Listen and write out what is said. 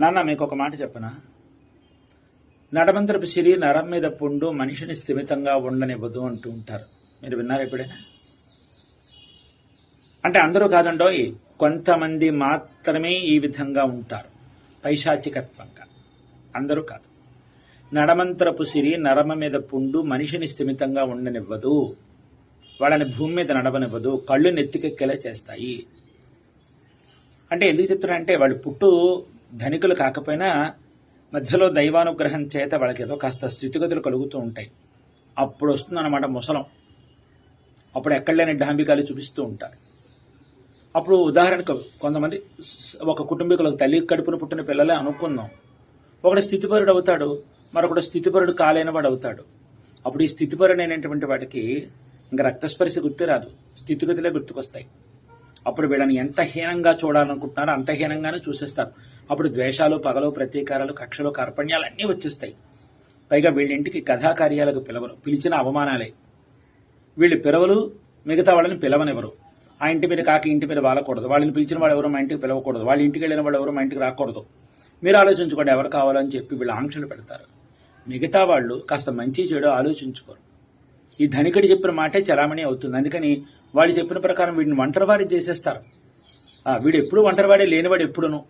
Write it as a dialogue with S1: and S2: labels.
S1: నాన్న మీకు ఒక మాట చెప్పనా? నడమంతరపు సిరి నరం మీద పుండు మనిషిని స్థిమితంగా ఉండనివ్వదు అంటూ ఉంటారు. మీరు విన్నారు ఎప్పుడైనా? అంటే అందరూ కాదండోయ్ కొంతమంది మాత్రమే ఈ విధంగా ఉంటారు. పైశాచికత్వంగా. అందరూ కాదు. నడమంతరపు సిరి నరమ మీద పుండు మనిషిని స్థిమితంగా ఉండనివ్వదు. వాళ్ళని భూమి మీద నడవనివ్వదు. కళ్ళు నెత్తికెక్కేలా చేస్తాయి. అంటే ఎందుకు చెప్తున్నారంటే వాళ్ళు పుట్టు ధనికులు కాకపోయినా మధ్యలో దైవానుగ్రహం చేత వాళ్ళకి ఏదో కాస్త స్థితిగతులు కలుగుతూ ఉంటాయి. అప్పుడు వస్తుందన్నమాట ముసలం. అప్పుడు ఎక్కడ లేని డాంబికాలు చూపిస్తూ ఉంటారు. అప్పుడు ఉదాహరణకు కొంతమంది ఒక కుటుంబీకులకు తల్లి కడుపున పుట్టిన పిల్లలే అనుకుందాం. ఒకడు స్థితిపరుడు అవుతాడు మరొకడు స్థితిపరుడు కాలేని వాడు అవుతాడు. అప్పుడు ఈ స్థితిపరుడు అయినటువంటి వాడికి ఇంకా రక్తస్పర్శ గుర్తు రాదు. స్థితిగతులే గుర్తుకొస్తాయి. అప్పుడు వీళ్ళని ఎంత హీనంగా చూడాలనుకుంటున్నారో అంత హీనంగానే చూసేస్తారు. అప్పుడు ద్వేషాలు పగలు ప్రతీకారాలు కక్షలు కార్పణ్యాలు అన్నీ వచ్చేస్తాయి. పైగా వీళ్ళింటికి కథాకార్యాలకు పిలవరు పిలిచిన అవమానాలే. వీళ్ళు పిలవలు మిగతా వాళ్ళని పిలవనివ్వరు. ఆ ఇంటి మీద కాకి ఇంటి మీద వాళ్ళకూడదు వాళ్ళని పిలిచిన వాడు ఎవరు మా ఇంటికి పిలవకూడదు. వాళ్ళ ఇంటికి వెళ్ళిన వాడు ఎవరు మా ఇంటికి రాకూడదు. మీరు ఆలోచించుకోండి ఎవరు కావాలని చెప్పి వీళ్ళు ఆంక్షలు పెడతారు. మిగతా వాళ్ళు కాస్త మంచి చెడు ఆలోచించుకోరు. ఈ ధనికుడు చెప్పిన మాటే చలామణి అవుతుంది. అందుకని వాళ్ళు చెప్పిన ప్రకారం వీడిని ఒంటరివాడి చేసేస్తారు. వీడు ఎప్పుడు ఒంటరివాడే లేనివాడు ఎప్పుడును.